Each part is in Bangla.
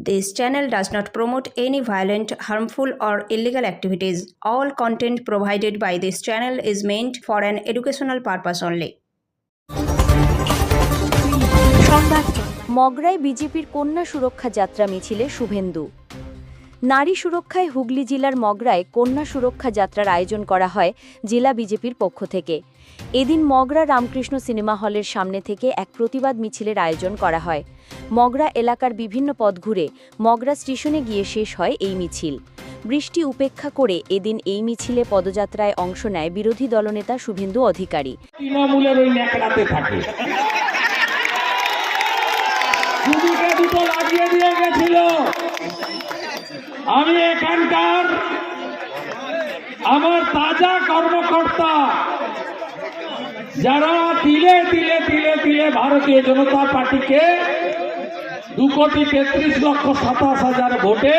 This channel does not promote any violent, harmful, or illegal activities. All content provided by this channel is meant for an educational purpose only. মগরায় বিজেপির কন্যা সুরক্ষা যাত্রা মিছিলে শুভেন্দু নারী সুরক্ষায় হুগলি জেলার মগরায় কন্যা সুরক্ষা যাত্রার আয়োজন করা হয় জেলা বিজেপির পক্ষ থেকে। এদিন মগরা রামকৃষ্ণ সিনেমা হলের সামনে থেকে এক প্রতিবাদ মিছিলের আয়োজন করা হয়। মগরা এলাকার বিভিন্ন পথ ঘুরে মগরা স্টেশনে গিয়ে শেষ হয় এই মিছিল। বৃষ্টি উপেক্ষা করে এদিন এই মিছিলে পদযাত্রায় অংশ নেয় বিরোধী দলনেতা শুভেন্দু অধিকারী। তৃণমূলের আমি এখানকার আমার তাজা কর্মকর্তা যারা তিলে তিলে তিলে তিলে ভারতীয় জনতা পার্টিকে দু কোটি তেত্রিশ লক্ষ সাতাশ হাজার ভোটে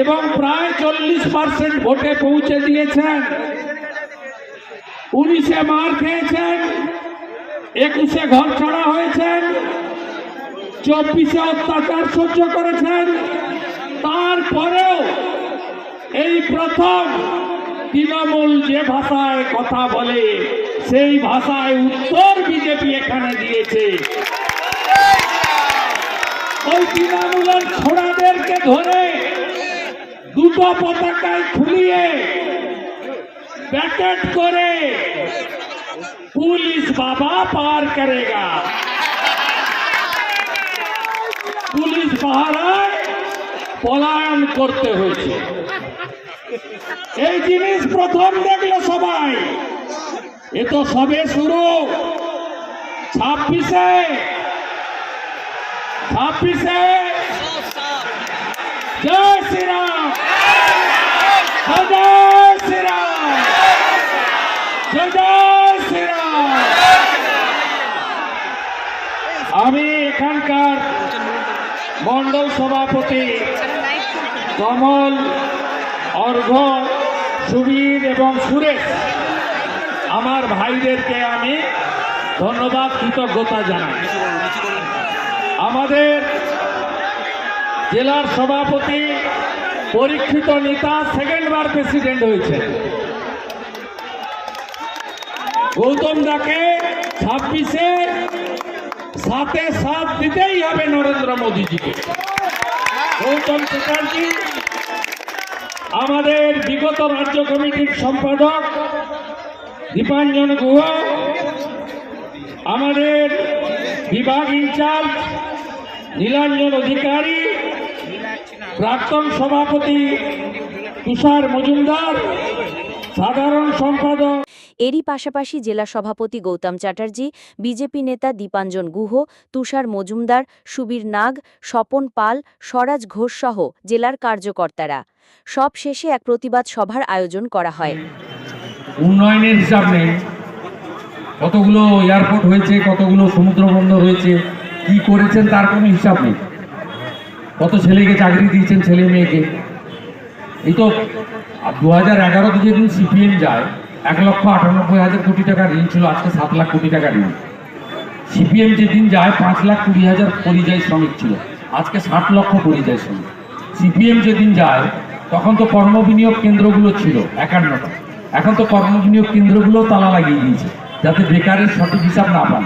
এবং প্রায় চল্লিশ পার্সেন্ট ভোটে পৌঁছে দিয়েছেন। উনিশে মার খেয়েছেন, একুশে ঘর ছাড়া হয়েছেন, চব্বিশে অত্যাচার সহ্য করেছেন তারপরেও এই প্রথম তৃণমূল যে ভাষায় কথা বলে, সেই ভাষায় উত্তর বিজেপি এখানে দিয়েছে। ওই তৃণমূলের ছোড়াদেরকে ধরে দুটো পতাকায় খুলিয়ে ব্যাকেট করে পুলিশ বাবা পার করেগা। পুলিশ পাহারায় পলায়ন করতে হয়েছে। এই জিনিস প্রথম দেখল সবাই। এ তো সবে শুরু। ছাব্বিশে। ছাব্বিশে। জয় শ্রীরাম। জয় শ্রীরাম। জয় শ্রীরাম। আমি এখানকার মন্ডল সভাপতি কমল, অর্ঘ, সুবীর এবং সুরেশ। আমার ভাইদেরকে আমি ধন্যবাদ, কৃতজ্ঞতা জানাই। আমাদের জেলার সভাপতি পরীক্ষিত নেতা সেকেন্ডবার প্রেসিডেন্ট হয়েছে। গৌতম দাকে ছাব্বিশে সাথে সাথ দিতেই হবে নরেন্দ্র মোদীজিকে। গৌতম চ্যাটার্জি, আমাদের বিগত রাজ্য কমিটির সম্পাদক দীপাঞ্জন গুহ, আমাদের বিভাগ ইনচার্জ, নীলাঞ্জন অধিকারী, প্রাক্তন সভাপতি তুষার মজুমদার, সাধারণ সম্পাদক এরই পাশাপাশি জেলা সভাপতি গৌতম চ্যাটার্জি, বিজেপি নেতা দীপাঞ্জন গুহ, তুষার মজুমদার, সুবীর নাগ, স্বপন পাল, স্বরাজ ঘোষ সহ জেলার কার্যকর্তারা। সব শেষে এক প্রতিবাদ সভার আয়োজন করা হয়। উন্নয়নের হিসাব কতগুলো এয়ারপোর্ট হয়েছে, কতগুলো সমুদ্র বন্দর হয়েছে, কি করেছেন তার কোনো হিসাব নেই। কত ছেলেকে চাকরি দিয়েছেন ছেলে মেয়েকে। এই তো দু হাজার এগারোতে যেদিন সিপিএম যায় এক লক্ষ আটানব্বই হাজার কোটি টাকা ঋণ ছিল, আজকে সাত লাখ কোটি টাকা ঋণ। সিপিএম যেদিন যায়, পাঁচ লাখ কুড়ি হাজার পরিযায়ী শ্রমিক ছিল। আজকে ষাট লক্ষ পরিযায়ী শ্রমিক। সিপিএম যেদিন যায়, তখন তো কর্মবিনিয়োগ কেন্দ্রগুলো ছিল, একান্নটা। এখন তো কর্মবিনিয়োগ কেন্দ্রগুলো তালা লাগিয়ে দিয়েছে, যাতে বেকারের সঠিক হিসাব না পান।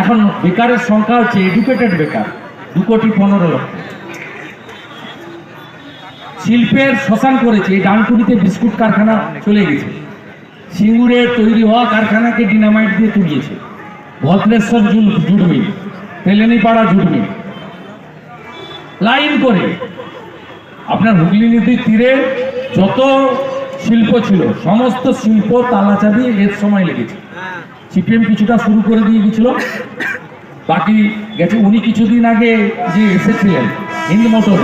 এখন বেকারের সংখ্যা হচ্ছে এডুকেটেড বেকার, দু কোটি পনেরো লক্ষ। শিল্পের শ্মশান করেছে, এই ডানকুনিতে বিস্কুট কারখানা চলে গেছে। সিঙ্গুরের তৈরি হওয়া কারখানাকে ডিনামাইট দিয়ে তুলিয়েছে। Bhadreswar jute mill Telinipara jute line করে, আপনার হুগলি নদীর তীরে যত শিল্প ছিল, সমস্ত শিল্প তালাচাবি এর সময় লেগেছে। সিপিএম কিছুটা শুরু করে দিয়ে গেছিল, বাকি গেছে। উনি কিছুদিন আগে যে এসেছিলেন, হিন্দ মোটর,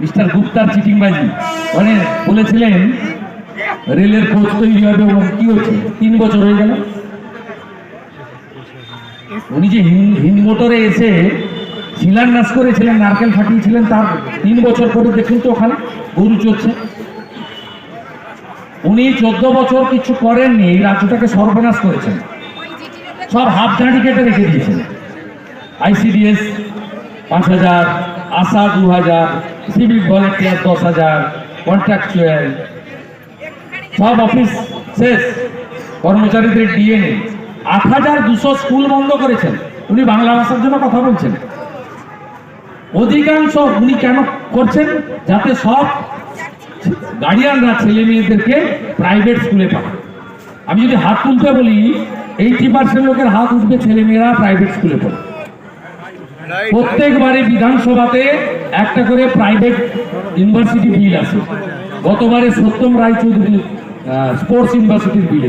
মিস্টার গুপ্তার চিটিংবাজি মানে বলেছিলেন রেলের খোঁজ তৈরি হবে এবং কি হচ্ছে তিন বছর হয়ে গেল। উনি যে হিন্দ মোটরে এসে শিলান্যাস করেছিলেন, নারকেল ফাটিয়েছিলেন, তার তিন বছর পরে দেখুন তো ওখানে গরু চলছে উনি চোদ্দ বছর কিছু করেননি, এই রাজ্যটাকে সর্বনাশ করেছেন। সব হাফ ঝাঁড়ি কেটে রেখে দিয়েছেন আইসিডিএস পাঁচ হাজার, আশা দু হাজার সিভিক ভলেন্টিয়ার দশ হাজার, কন্ট্রাকচুয়াল সব অফিস শেষ। কর্মচারীদের ডিএনএ আট হাজার দুশো স্কুল বন্ধ করেছেন। উনি বাংলা ভাষার জন্য কথা বলছেন। অধিকাংশ উনি কেন করছেন? যাতে সব গার্ডিয়ানরা, ছেলে মেয়েদেরকে প্রাইভেট স্কুলে পাঠায় আমি যদি হাত তুলতে বলি এইটি পার্সেন্ট লোকের হাত উঠবে ছেলে মেয়েরা প্রাইভেট স্কুলে পড়ে। প্রত্যেকবারে বিধানসভাতে একটা করে প্রাইভেট ইউনিভার্সিটি বিল আছে গতবারে সত্যম রায়চৌধুরী স্পোর্টস ইউনিভার্সিটির বিল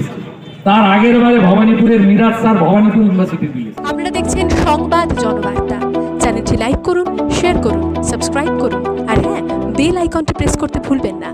তার আগের বারে ভবানীপুরের মিরাজ স্যার ভবানীপুর ইউনিভার্সিটির বিল আপনারা দেখছেন সংবাদ জনবার্তা। চ্যানেলটি লাইক করুন শেয়ার করুন সাবস্ক্রাইব করুন। আর হ্যাঁ বেল আইকনটি প্রেস করতে ভুলবেন না।